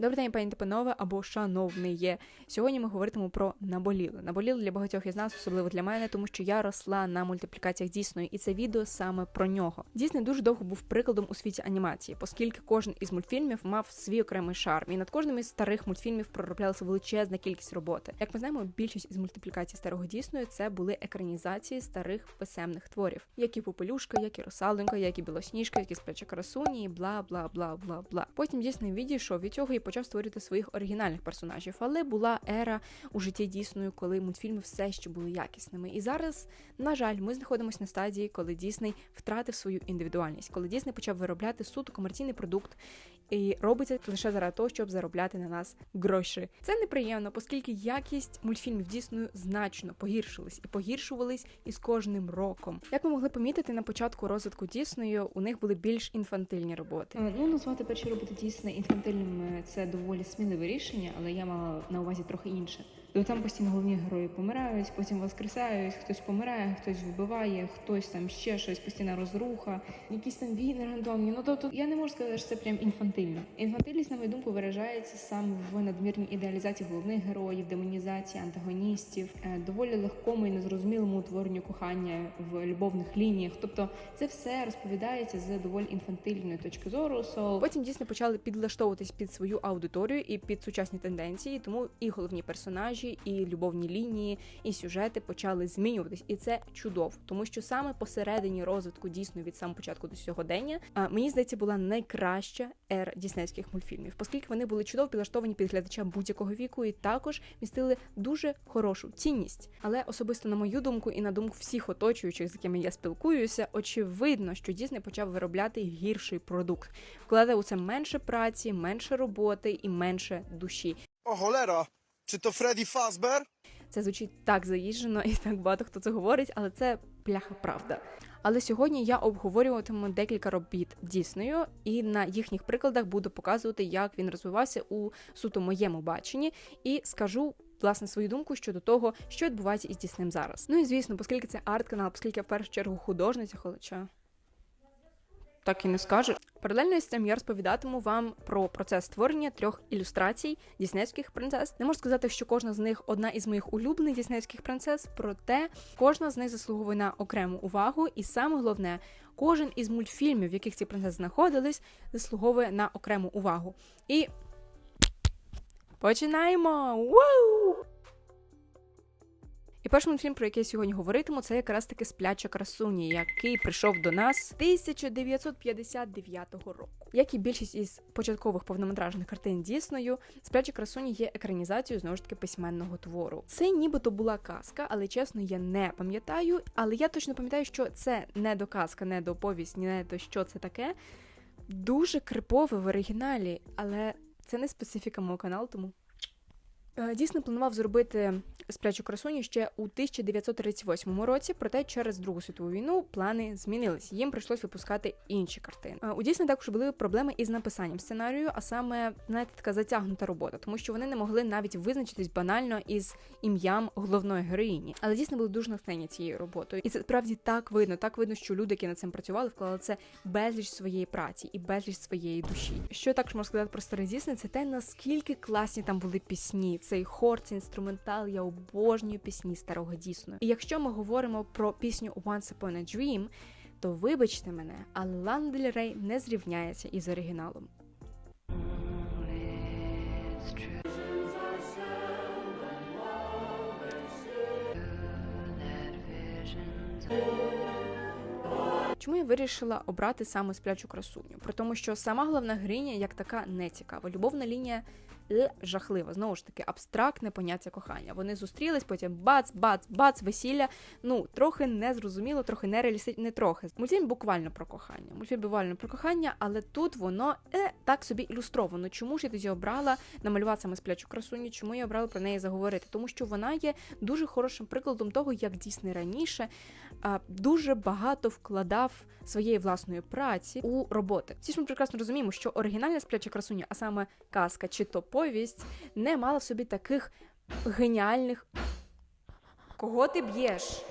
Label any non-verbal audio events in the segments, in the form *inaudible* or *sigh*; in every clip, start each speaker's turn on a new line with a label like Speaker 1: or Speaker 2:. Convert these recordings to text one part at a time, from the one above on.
Speaker 1: Добрий день, пані та або шановний є. Сьогодні ми говоритимемо про наболіле. Наболіле для багатьох із нас, особливо для мене, тому що я росла на мультиплікаціях Дійсної, і це відео саме про нього. Дійсний дуже довго був прикладом у світі анімації, оскільки кожен із мультфільмів мав свій окремий шарм, і над кожним із старих мультфільмів пророблялася величезна кількість роботи. Як ми знаємо, більшість із мультиплікацій старого Дійсної це були екранізації старих писемних творів, як і Попелюшка, як і Русалонька, як і Білосніжка, як і Спляча красуні, і бла бла бла бла бла. Потім Дійсний відійшов від цього і почав створювати своїх оригінальних персонажів. Але була ера у житті дійсною, коли мультфільми все ще були якісними. І зараз, на жаль, ми знаходимося на стадії, коли Дісней втратив свою індивідуальність, коли Дісней почав виробляти суто комерційний продукт. І робиться лише заради того, щоб заробляти на нас гроші. Це неприємно, оскільки якість мультфільмів дійсно значно погіршилась і погіршувались із кожним роком. Як ми могли помітити на початку розвитку дійсною, у них були більш інфантильні роботи.
Speaker 2: Е, Ну, назвати перші роботи дійсно інфантильними це доволі сміливе рішення, але я мала на увазі трохи інше. Тобто там постійно головні герої помирають, потім воскресають, хтось помирає, хтось вбиває, хтось там ще щось, постійна розруха, якісь там війни рандомні. Ну тобто я не можу сказати, що це прям інфантильно. Інфантильність, на мою думку, виражається саме в надмірній ідеалізації головних героїв, демонізації антагоністів, е, доволі легкому і незрозумілому утворенню кохання в любовних лініях. Тобто це все розповідається з доволі інфантильної точки зору. So,
Speaker 1: Потім дійсно почали підлаштовуватись під свою аудиторію і під сучасні тенденції, тому і головні персонажі, і любовні лінії, і сюжети почали змінюватись, і це чудово, тому що саме посередині розвитку дійсно від самого початку до сьогодення, а, мені здається, була найкраща ера діснейських мультфільмів, оскільки вони були чудово підлаштовані під глядача будь-якого віку, і також містили дуже хорошу цінність. Але особисто на мою думку і на думку всіх оточуючих, з якими я спілкуюся, очевидно, що Дісней почав виробляти гірший продукт вкладає у це менше праці, менше роботи і менше душі.
Speaker 3: O cholera, czy to Freddy Fazbear?
Speaker 1: Це звучить так заїжджено і так багато хто це говорить, але це пляха правда. Але сьогодні я обговорюватиму декілька робіт Діснею, і на їхніх прикладах буду показувати, як він розвивався у суто моєму баченні, і скажу. Власне, свою думку щодо того, що відбувається із Діснеєм зараз. Ну і звісно, оскільки це арт-канал, оскільки я в першу чергу художниця, хоча так і не скажеш. Паралельно з цим я розповідатиму вам про процес створення трьох ілюстрацій діснейських принцес. Не можу сказати, що кожна з них одна із моїх улюблених діснейських принцес, проте кожна з них заслуговує на окрему увагу, і саме головне, кожен із мультфільмів, в яких ці принцеси знаходились, заслуговує на окрему увагу. І починаємо! Вау! І перший мультфільм, про який я сьогодні говоритиму, це якраз таки спляча красуні, який прийшов до нас 1959 року. Як і більшість із початкових повнометражних картин Дісною, спляча красуні є екранізацією знову ж таки письменного твору. Це нібито була казка, але чесно, я не пам'ятаю. Але я точно пам'ятаю, що це не до казка, не до повість, не до що це таке. Дуже крипове в оригіналі, але це не специфіка мого каналу, тому. Е, Дійсно планував зробити сплячу красуню ще у 1938 році, проте через Другу світову війну плани змінились. Їм прийшлось випускати інші картини. Е, У Дійсно також були проблеми із написанням сценарію, а саме знаєте, така затягнута робота, тому що вони не могли навіть визначитись банально із ім'ям головної героїні. Але дійсно були дуже натхнені цією роботою, і це справді так видно. Так видно, що люди, які над цим працювали, вклали це безліч своєї праці і безліч своєї душі. Що також можна сказати про старий Дійсний, це те, наскільки класні там були пісні. Цей хор, цей інструментал, я обожнюю пісні старого Дійсну. І якщо ми говоримо про пісню Once Upon a Dream, то вибачте мене, але Лана Рей не зрівняється із оригіналом. Чому я вирішила обрати саме сплячу красуню? При тому, що сама головна героїня як така не цікава. Любовна лінія е, жахлива. Знову ж таки, абстрактне поняття кохання. Вони зустрілись, потім бац, бац, бац, весілля. Ну, трохи незрозуміло, трохи нереалістично, не трохи. Мультфільм буквально про кохання. Мультфільм буквально про кохання, але тут воно е, так собі ілюстровано. Чому ж я тоді обрала намалювати саме сплячу красуню? Чому я обрала про неї заговорити? Тому що вона є дуже хорошим прикладом того, як дійсно раніше дуже багато вкладав своєї власної праці у роботи. Всі ж ми прекрасно розуміємо, що оригінальна спляча красуня, а саме казка чи то повість, не мала в собі таких геніальних. Кого ти б'єш?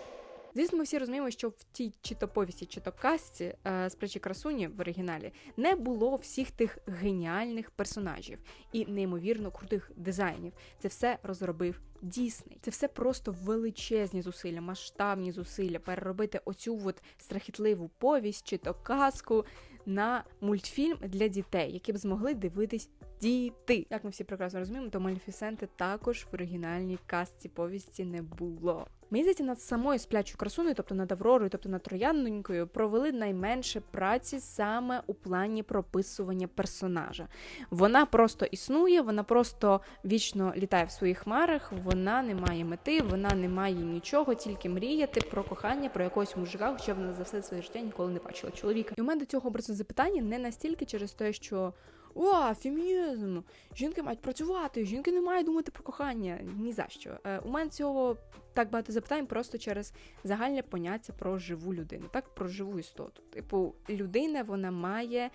Speaker 1: Звісно, ми всі розуміємо, що в тій чи то повісті, чи то казці е, з плечі красуні в оригіналі не було всіх тих геніальних персонажів і неймовірно крутих дизайнів. Це все розробив Дісней. Це все просто величезні зусилля, масштабні зусилля переробити оцю от страхітливу повість чи то казку на мультфільм для дітей, які б змогли дивитись діти. Як ми всі прекрасно розуміємо, то Малефісенти також в оригінальній казці повісті не було. Здається, над самою сплячою красуною, тобто над Авророю, тобто над Троянненькою, провели найменше праці саме у плані прописування персонажа. Вона просто існує, вона просто вічно літає в своїх хмарах, вона не має мети, вона не має нічого, тільки мріяти про кохання, про якогось мужика, хоча вона за все своє життя ніколи не бачила чоловіка. І у мене до цього образу запитання не настільки через те, що. О, фемінізм! Жінки мають працювати, жінки не мають думати про кохання. Ні за що. Е, у мене цього так багато запитань просто через загальне поняття про живу людину, так про живу істоту. Типу, людина вона має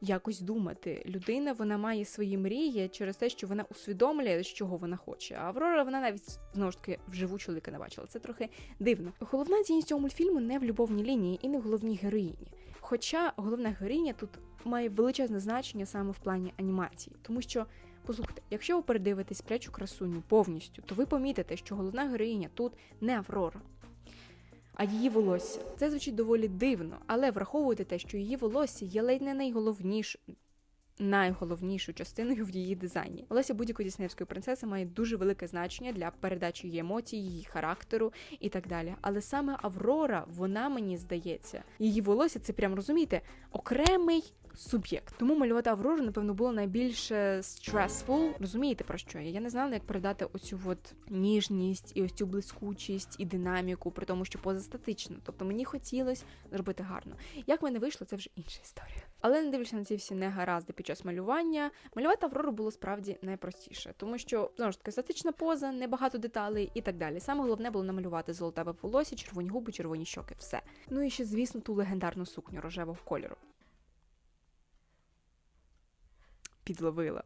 Speaker 1: якось думати. Людина вона має свої мрії через те, що вона усвідомлює, чого вона хоче. А Аврора вона навіть знову ж таки вживу чоловіка не бачила. Це трохи дивно. Головна цінність цього мультфільму не в любовній лінії і не в головній героїні. Хоча головна героїня тут має величезне значення саме в плані анімації, тому що. Послухайте, якщо ви передивитесь прячу красуню повністю, то ви помітите, що головна героїня тут не Аврора, а її волосся. Це звучить доволі дивно, але враховуйте те, що її волосся є ледь не найголовнішою. Найголовнішою частиною в її дизайні. Олеся будь-якої діснеївської принцеси має дуже велике значення для передачі її емоцій, її характеру і так далі. Але саме Аврора, вона мені здається, її волосся це прям розумієте, окремий суб'єкт. Тому малювати Аврору, напевно, було найбільш stressful. Розумієте про що я? Я не знала, як передати оцю от ніжність і ось цю блискучість і динаміку, при тому, що поза статично. Тобто мені хотілося зробити гарно. Як мене вийшло, це вже інша історія. Але не дивлячись на ці всі негаразди під час малювання, малювати Аврору було справді найпростіше, тому що знову ж таки статична поза, небагато деталей і так далі. Саме головне було намалювати золотаве волосся, червоні губи, червоні щоки, все. Ну і ще, звісно, ту легендарну сукню рожевого кольору. Підловила.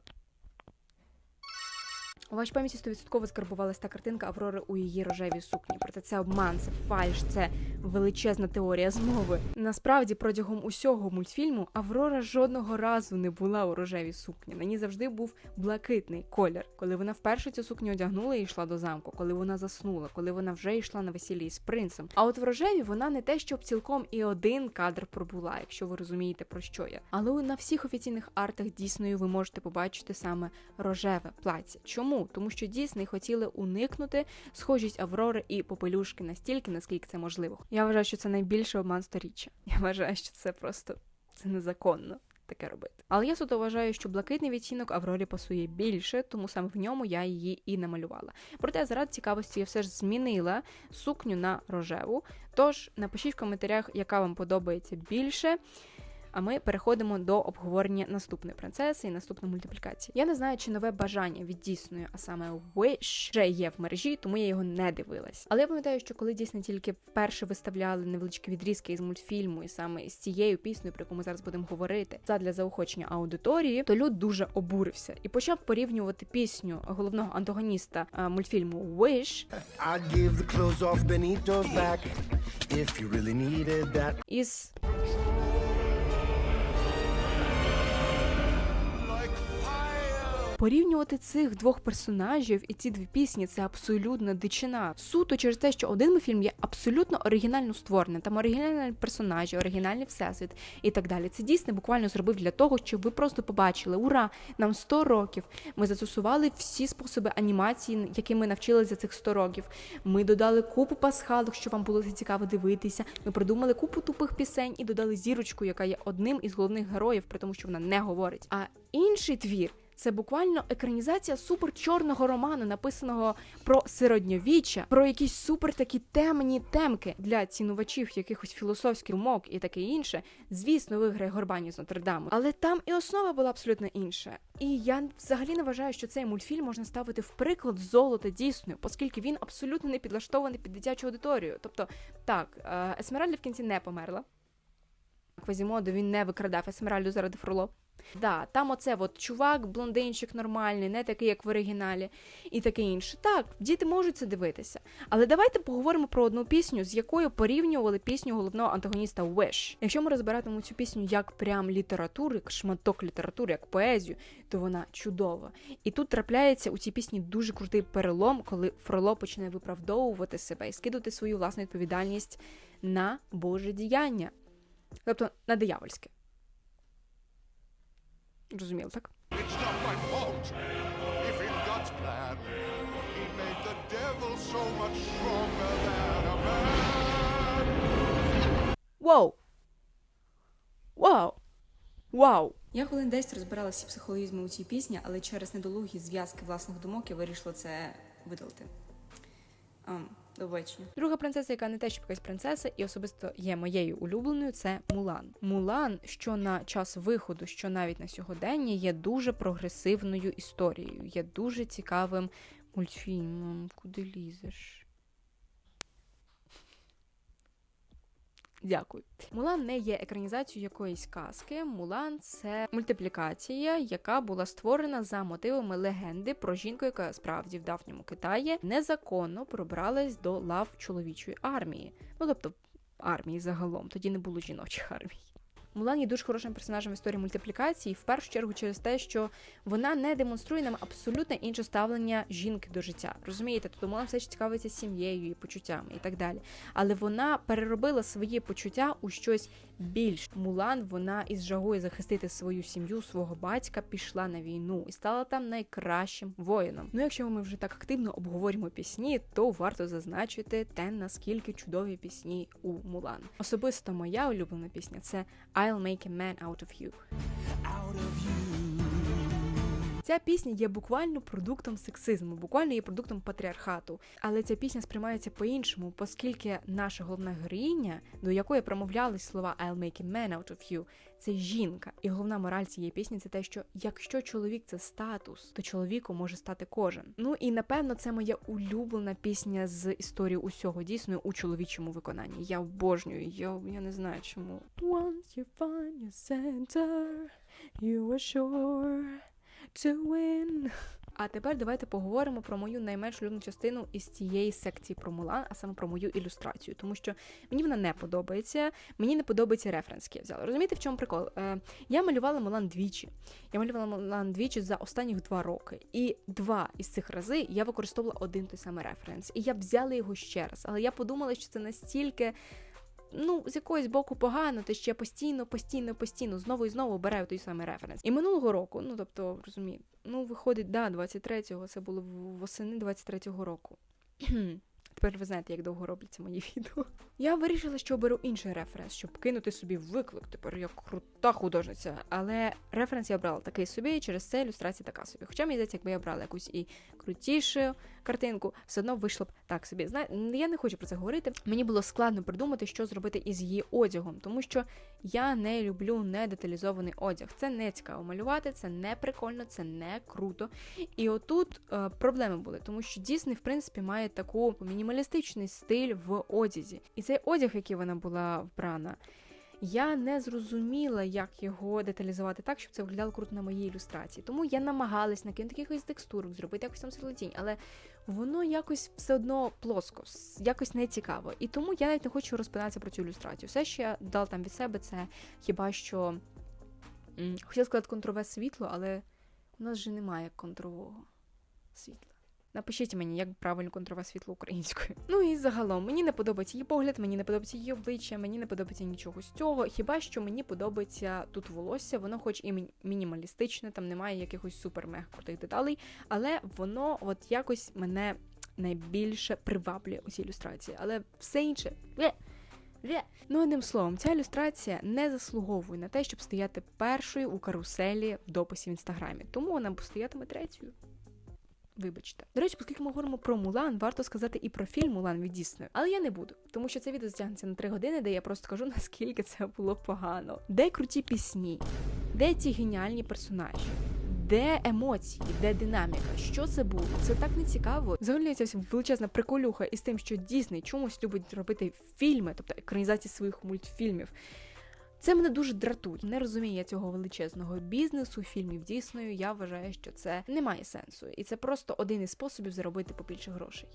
Speaker 1: У вашій пам'яті стовідсотково скарбувалась та картинка Аврори у її рожевій сукні. Проте це обман, це фальш, це величезна теорія змови. Насправді, протягом усього мультфільму Аврора жодного разу не була у рожевій сукні. На ній завжди був блакитний колір. Коли вона вперше цю сукню одягнула і йшла до замку, коли вона заснула, коли вона вже йшла на весіллі з принцем. А от в рожеві вона не те, щоб цілком і один кадр пробула, якщо ви розумієте про що я. Але на всіх офіційних артах дійсною ви можете побачити саме рожеве плаття. Чому? Тому що Дісней хотіли уникнути схожість Аврори і попелюшки настільки, наскільки це можливо. Я вважаю, що це найбільший обман сторіччя. *laughs* Я вважаю, що це просто це незаконно. Таке робити. Але я суто вважаю, що блакитний відтінок Аврорі пасує більше, тому саме в ньому я її і намалювала. Проте, заради цікавості, я все ж змінила сукню на рожеву. Тож напишіть в коментарях, яка вам подобається більше. А ми переходимо до обговорення наступної принцеси і наступної мультиплікації. Я не знаю, чи нове бажання від Діснею, а саме Wish, вже є в мережі, тому я його не дивилась. Але я пам'ятаю, що коли Дісней тільки вперше виставляли невеличкі відрізки із мультфільму, і саме з цією піснею, про яку ми зараз будемо говорити, задля заохочення аудиторії, то люд дуже обурився і почав порівнювати пісню головного антагоніста а, мультфільму Wish
Speaker 4: I'd
Speaker 1: Порівнювати цих двох персонажів і ці дві пісні це абсолютна дичина. Суто через те, що один фільм є абсолютно оригінально створений, там оригінальні персонажі, оригінальний всесвіт і так далі. Це дійсно буквально зробив для того, щоб ви просто побачили: ура! Нам 100 років. Ми застосували всі способи анімації, які ми навчилися за цих 100 років. Ми додали купу пасхалок, що вам було цікаво дивитися. Ми придумали купу тупих пісень і додали зірочку, яка є одним із головних героїв, при тому, що вона не говорить. А інший твір. Це буквально екранізація супер чорного роману, написаного про середньовіччя, про якісь супер такі темні темки для цінувачів якихось філософських думок і таке інше. Звісно, виграє Горбані з Нотр-Даму. Але там і основа була абсолютно інша. І я взагалі не вважаю, що цей мультфільм можна ставити в приклад золота дійсною, оскільки він абсолютно не підлаштований під дитячу аудиторію. Тобто, так, е, Есмеральда в кінці не померла. Квазімоду він не викрадав Есмеральду заради Фроло. Да, там оце от чувак, блондинчик нормальний, не такий, як в оригіналі, і таке інше. Так, діти можуть це дивитися. Але давайте поговоримо про одну пісню, з якою порівнювали пісню головного антагоніста Wish. Якщо ми розбиратимемо цю пісню як прям літературу, як шматок літератури, як поезію, то вона чудова. І тут трапляється у цій пісні дуже крутий перелом, коли Фроло почне виправдовувати себе і скидувати свою власну відповідальність на Боже діяння, тобто на диявольське. Розуміло, так? Вау! Вау! Вау!
Speaker 2: Я хвилин 10 розбирала всі психологізми у цій пісні, але через недолугі зв'язки власних думок я вирішила це видалити. Um, побачення.
Speaker 1: Друга принцеса, яка не те, що якась принцеса, і особисто є моєю улюбленою, це Мулан. Мулан, що на час виходу, що навіть на сьогодення, є дуже прогресивною історією, є дуже цікавим мультфільмом. Куди лізеш? Дякую. Мулан не є екранізацією якоїсь казки. Мулан це мультиплікація, яка була створена за мотивами легенди про жінку, яка справді в давньому Китаї незаконно пробралась до лав чоловічої армії. Ну тобто армії загалом. Тоді не було жіночих армій. Мулан є дуже хорошим персонажем в історії мультиплікації, в першу чергу через те, що вона не демонструє нам абсолютно інше ставлення жінки до життя. Розумієте, тобто Мулан все ще цікавиться сім'єю і почуттями і так далі. Але вона переробила свої почуття у щось більш. Мулан вона із жагою захистити свою сім'ю, свого батька, пішла на війну і стала там найкращим воїном. Ну, якщо ми вже так активно обговорюємо пісні, то варто зазначити те, наскільки чудові пісні у Мулан. Особисто моя улюблена пісня це I'll make a man out of you. Ця пісня є буквально продуктом сексизму, буквально є продуктом патріархату. Але ця пісня сприймається по-іншому, оскільки наша головна героїня, до якої промовлялись слова I'll make a man out of you, це жінка. І головна мораль цієї пісні це те, що якщо чоловік це статус, то чоловіком може стати кожен. Ну і напевно це моя улюблена пісня з історії усього дійсно у чоловічому виконанні. Я обожнюю, я, я не знаю чому. Once you find your center, you are sure to win. А тепер давайте поговоримо про мою найменш улюблену частину із цієї секції про Мулан, а саме про мою ілюстрацію, тому що мені вона не подобається. Мені не подобається референс, який я взяла. Розумієте, в чому прикол? Е, я малювала Мулан двічі. Я малювала Мулан двічі за останніх два роки. І два із цих рази я використовувала один той самий референс. І я взяла його ще раз. Але я подумала, що це настільки ну, з якогось боку погано, то я постійно, постійно, постійно знову і знову обираю той самий референс. І минулого року, ну тобто, розумієте, ну виходить, да, 23-го, це було восени 23-го року. *clears throat* Тепер ви знаєте, як довго робляться мої *laughs* відео. Я вирішила, що оберу інший референс, щоб кинути собі виклик. Тепер я крута художниця. Але референс я обрала такий собі, і через це ілюстрація така собі. Хоча мені здається, якби я брала якусь і крутішу картинку, все одно вийшло б так собі. Зна... Я не хочу про це говорити. Мені було складно придумати, що зробити із її одягом, тому що я не люблю недеталізований одяг. Це не цікаво малювати, це не прикольно, це не круто. І отут е, проблеми були, тому що Дісней, в принципі, має таку мінімалістичний стиль в одязі. І цей одяг, який вона була вбрана. Я не зрозуміла, як його деталізувати так, щоб це виглядало круто на моїй ілюстрації. Тому я намагалась накинути якихось текстурок, зробити якось там світлотінь, але воно якось все одно плоско, якось не цікаво. І тому я навіть не хочу розпинатися про цю ілюстрацію. Все, що я дала там від себе, це хіба що хотіла сказати контрове світло, але у нас же немає контрового світла. Напишіть мені, як правильно контрове світло українською. *laughs* Ну і загалом мені не подобається її погляд, мені не подобається її обличчя, мені не подобається нічого з цього. Хіба що мені подобається тут волосся, воно хоч і мінімалістичне, там немає якихось супер мега крутих деталей, але воно от якось мене найбільше приваблює у цій ілюстрації. Але все інше. Ну, одним словом, ця ілюстрація не заслуговує на те, щоб стояти першою у каруселі в дописі в інстаграмі. Тому вона стоятиме третьою. Вибачте. До речі, оскільки ми говоримо про Мулан, варто сказати і про фільм Мулан від Діснею. Але я не буду, тому що це відео затягнеться на 3 години, де я просто кажу, *laughs* наскільки це було погано. Де круті пісні, де ці геніальні персонажі, де емоції, де динаміка? Що це було? Це так не цікаво. Вся величезна приколюха із тим, що Дісней чомусь любить робити фільми, тобто екранізації своїх мультфільмів. Це мене дуже дратує. Не розумію я цього величезного бізнесу, фільмів Діснею. Я вважаю, що це не має сенсу, і це просто один із способів заробити побільше грошей.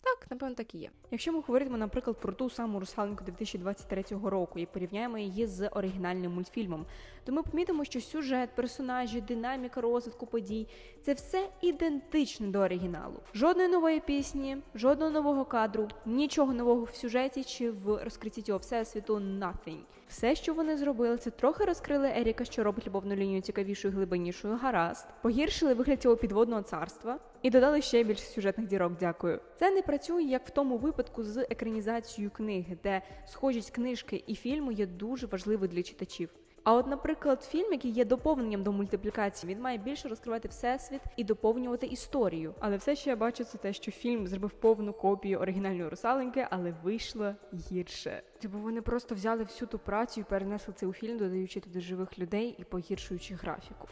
Speaker 1: Так, напевно, так і є. Якщо ми говоримо, наприклад, про ту саму русалинку 2023 року і порівняємо її з оригінальним мультфільмом, то ми помітимо, що сюжет, персонажі, динаміка розвитку подій це все ідентичне до оригіналу. Жодної нової пісні, жодного нового кадру, нічого нового в сюжеті чи в розкритті цього всесвіту nothing. Все, що вони зробили, це трохи розкрили Еріка, що робить любовну лінію цікавішою, глибиннішою, гаразд, погіршили вигляд цього підводного царства і додали ще більше сюжетних дірок. Дякую. Це не працює як в тому випадку з екранізацією книги, де схожість книжки і фільму є дуже важливою для читачів. А от, наприклад, фільм, який є доповненням до мультиплікації, він має більше розкривати всесвіт і доповнювати історію. Але все, що я бачу, це те, що фільм зробив повну копію оригінальної русаленьки, але вийшло гірше. Типу вони просто взяли всю ту працю і перенесли це у фільм, додаючи туди живих людей і погіршуючи графіку.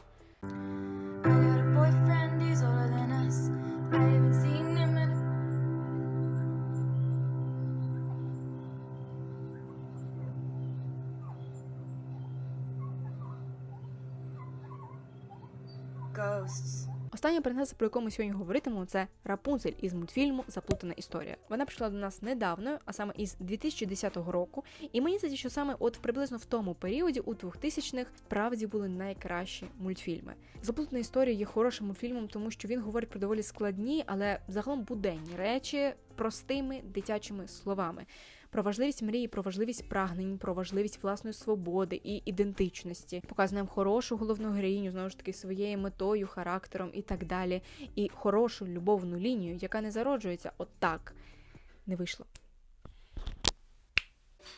Speaker 1: Принцеса, про яку ми сьогодні говоритимемо, це Рапунцель із мультфільму Заплутана історія. Вона прийшла до нас недавно, а саме із 2010 року. І мені здається, що саме от приблизно в тому періоді, у 2000-х, справді були найкращі мультфільми. Заплутана історія є хорошим мультфільмом, тому що він говорить про доволі складні, але загалом буденні речі простими дитячими словами. Про важливість мрії, про важливість прагнень, про важливість власної свободи і ідентичності. Показує нам хорошу головну героїню, знову ж таки, своєю метою, характером і так далі. І хорошу любовну лінію, яка не зароджується отак. Не вийшло.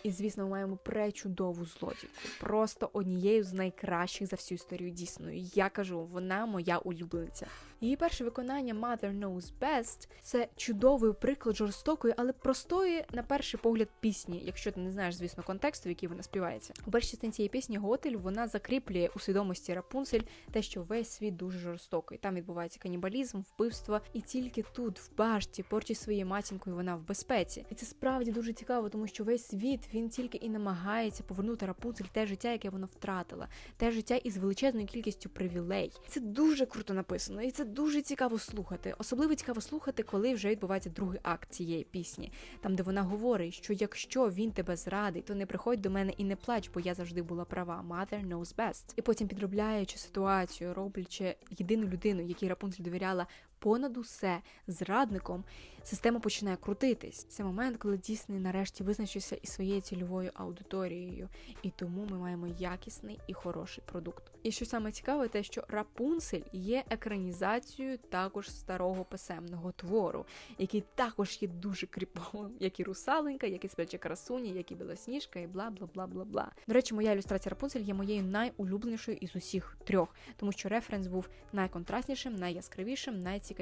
Speaker 1: І, звісно, ми маємо пречудову злодійку. Просто однією з найкращих за всю історію Дійсної. Я кажу, вона моя улюблениця. Її перше виконання Mother Knows Best це чудовий приклад жорстокої, але простої, на перший погляд, пісні, якщо ти не знаєш, звісно, контексту, в який вона співається. У першій частині цієї пісні Готель вона закріплює у свідомості Рапунцель те, що весь світ дуже жорстокий. Там відбувається канібалізм, вбивство, і тільки тут, в башті, поруч із своєю матінкою, вона в безпеці. І це справді дуже цікаво, тому що весь світ він тільки і намагається повернути Рапунцель те життя, яке вона втратила, те життя із величезною кількістю привілей. Це дуже круто написано, і це дуже цікаво слухати. Особливо цікаво слухати, коли вже відбувається другий акт цієї пісні, там де вона говорить, що якщо він тебе зрадить, то не приходь до мене і не плач, бо я завжди була права. Mother knows best. І потім підробляючи ситуацію, роблячи єдину людину, якій Рапунцель довіряла понад усе зрадником, система починає крутитись. Це момент, коли Дісней нарешті визначився із своєю цільовою аудиторією, і тому ми маємо якісний і хороший продукт. І що саме цікаве, те, що Рапунцель є екранізацією також старого писемного твору, який також є дуже кріповим, як і русаленька, як і спляча красуня, як і білосніжка, і бла бла бла бла бла. До речі, моя ілюстрація Рапунцель є моєю найулюбленішою із усіх трьох, тому що референс був найконтрастнішим, найяскравішим, найцікавішим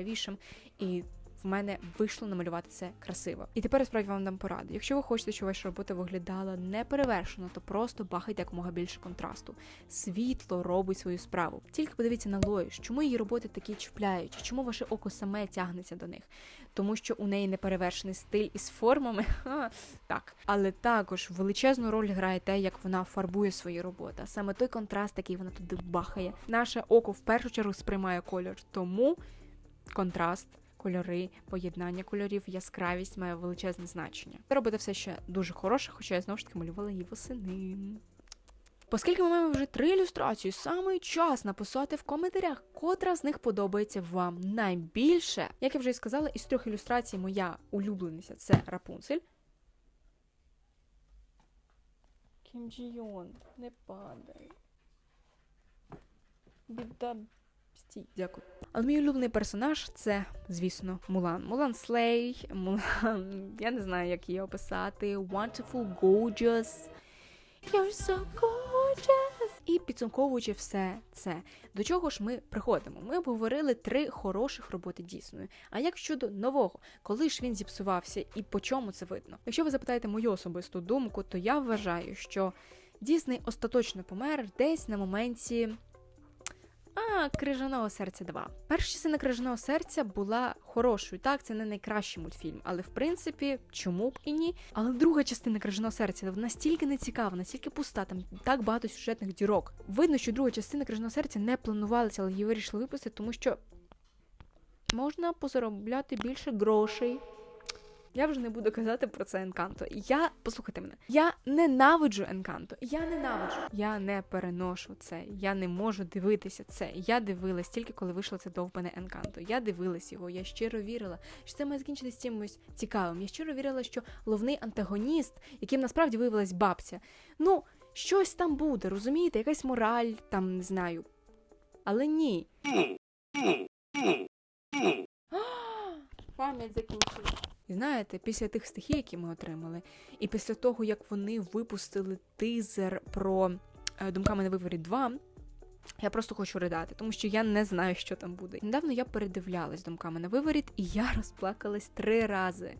Speaker 1: і. В мене вийшло намалювати це красиво. І тепер справді вам дам пораду. Якщо ви хочете, щоб ваша робота виглядала неперевершено, то просто бахайте якомога більше контрасту. Світло робить свою справу. Тільки подивіться на Лоїш, чому її роботи такі чіпляючі, чому ваше око саме тягнеться до них. Тому що у неї неперевершений стиль із формами. *laughs* Ха, так, але також величезну роль грає те, як вона фарбує свої роботи. Саме той контраст, який вона туди бахає. Наше око в першу чергу сприймає кольор, тому контраст. Кольори, поєднання кольорів, яскравість має величезне значення. Це робити все ще дуже хороше, хоча я знову ж таки малювала її восени. Оскільки ми маємо вже три ілюстрації, саме час написати в коментарях, котра з них подобається вам найбільше. Як я вже і сказала, із трьох ілюстрацій моя улюблениця це Рапунцель. Кім Джійон, не падай. Біда. Стій, дякую. Але мій улюблений персонаж це, звісно, Мулан. Мулан Слей, Мулан, я не знаю, як її описати. Wonderful, gorgeous. You're so gorgeous. І підсумковуючи все це, до чого ж ми приходимо? Ми обговорили три хороших роботи дійсною. А як щодо нового, коли ж він зіпсувався і по чому це видно? Якщо ви запитаєте мою особисту думку, то я вважаю, що Дісней остаточно помер десь на моменті Крижаного серця 2. Перша частина Крижаного серця була хорошою. Так, це не найкращий мультфільм, але в принципі, чому б і ні. Але друга частина Крижаного серця настільки не цікава, настільки пуста, там так багато сюжетних дірок. Видно, що друга частина Крижаного серця не планувалася, але її вирішили випустити, тому що можна позаробляти більше грошей. Я вже не буду казати про це Енканто. Я послухайте мене. Я ненавиджу Енканто. Я ненавиджу. Я не переношу це. Я не можу дивитися це. Я дивилась тільки коли вийшло це довбане Енканто. Я дивилась його. Я щиро вірила, що це має закінчитися чимось цікавим. Я щиро вірила, що головний антагоніст, яким насправді виявилась бабця. Ну, щось там буде, розумієте? Якась мораль, там не знаю. Але ні. *gasps* Пам'ять закінчила. Знаєте, після тих стихій, які ми отримали, і після того, як вони випустили тизер про е, думками на виворі 2, я просто хочу ридати, тому що я не знаю, що там буде. Недавно я передивлялась думками на виворіт, і я *laughs* розплакалась три рази.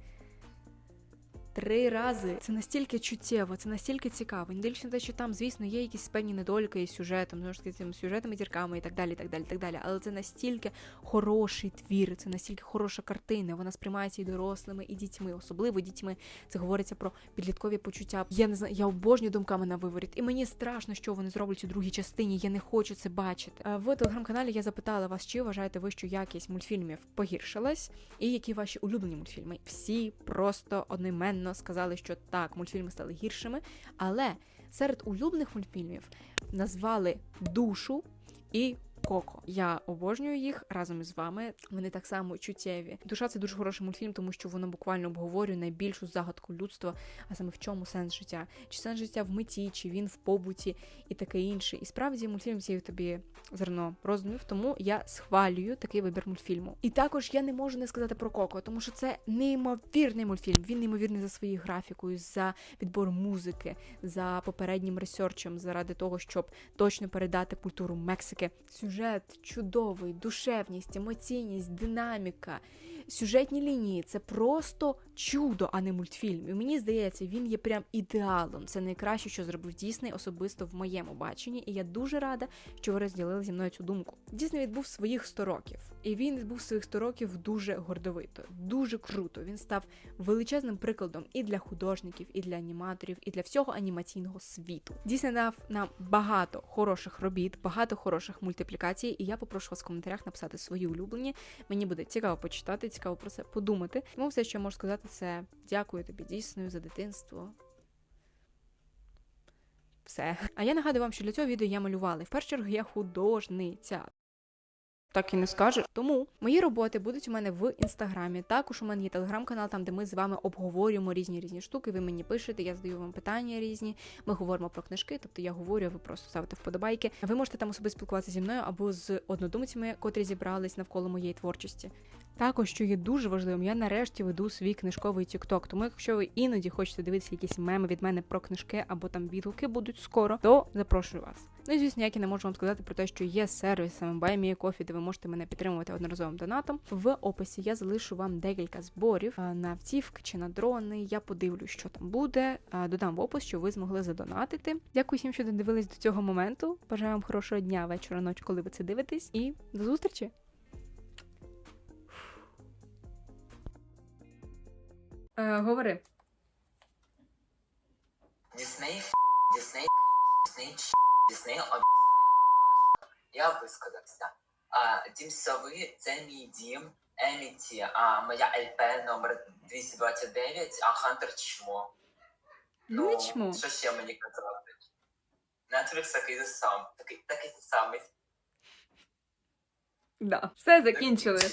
Speaker 1: Три рази. Це настільки чуттєво, це настільки цікаво. Не на те, що там, звісно, є якісь певні недоліки із сюжетом, знову ж таки, цими сюжетами, зірками і так далі, і так далі, і так далі. Але це настільки хороший твір, це настільки хороша картина. Вона сприймається і дорослими, і дітьми, особливо дітьми. Це говориться про підліткові почуття. Я не знаю, я обожнюю думками на виворіт, і мені страшно, що вони зроблять у другій частині. Я не хочу це бачити. Е, В телеграм-каналі я запитала вас, чи вважаєте ви, що якість мультфільмів погіршилась, і які ваші улюблені мультфільми. Всі просто одноіменно сказали, що так, мультфільми стали гіршими, але серед улюблених мультфільмів назвали душу і. Коко. Я обожнюю їх разом із вами. Вони так само чуттєві. Душа це дуже хороший мультфільм, тому що воно буквально обговорює найбільшу загадку людства, а саме в чому сенс життя? Чи сенс життя в меті, чи він в побуті і таке інше. І справді мультфільм сіє тобі зерно роздумів, тому я схвалюю такий вибір мультфільму. І також я не можу не сказати про Коко, тому що це неймовірний мультфільм. Він неймовірний за своєю графікою, за підбором музики, за попереднім ресерчем, заради того, щоб точно передати культуру Мексики. Сюжет чудовий, душевність, емоційність, динаміка. Сюжетні лінії це просто чудо, а не мультфільм. І мені здається, він є прям ідеалом. Це найкраще, що зробив Дісней, особисто в моєму баченні. І я дуже рада, що ви розділили зі мною цю думку. Дісней відбув своїх 100 років, і він відбув своїх 100 років дуже гордовито, дуже круто. Він став величезним прикладом і для художників, і для аніматорів, і для всього анімаційного світу. Дісней дав нам багато хороших робіт, багато хороших мультиплікацій. І я попрошу вас в коментарях написати свої улюблені. Мені буде цікаво почитати, цікаво про це подумати. Тому все, що я можу сказати, це дякую тобі дійсною за дитинство. Все. А я нагадую вам, що для цього відео я малювала. І в першу чергу я художниця. Так і не скажеш. Тому мої роботи будуть у мене в інстаграмі. Також у мене є телеграм-канал, там де ми з вами обговорюємо різні різні штуки. Ви мені пишете, я задаю вам питання різні. Ми говоримо про книжки, тобто я говорю, ви просто ставите вподобайки. Ви можете там особисто спілкуватися зі мною або з однодумцями, котрі зібрались навколо моєї творчості. Також, що є дуже важливим, я нарешті веду свій книжковий TikTok. Тому, якщо ви іноді хочете дивитися якісь меми від мене про книжки або там відгуки будуть скоро, то запрошую вас. Ну і звісно, як я не можу вам сказати про те, що є сервіс саме BuyMeACoffee, де ви можете мене підтримувати одноразовим донатом. В описі я залишу вам декілька зборів на автівки чи на дрони. Я подивлюсь, що там буде. Додам в опис, що ви змогли задонатити. Дякую всім, що додивились до цього моменту. Бажаю вам хорошого дня, вечора, ночі, коли ви це дивитесь, і до зустрічі! Е, говори.
Speaker 5: Дисней, Дисней, Дисней, Дисней обіцяна какашка. Я висказався. Дім Сови – це мій дім. Еміті, а моя ЛП номер 229, а Хантер чмо.
Speaker 1: Ну, не чмо.
Speaker 5: Що ще мені казати? Netflix такий же сам. Такий, такий самий.
Speaker 1: Да, все закінчили.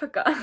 Speaker 1: Пока.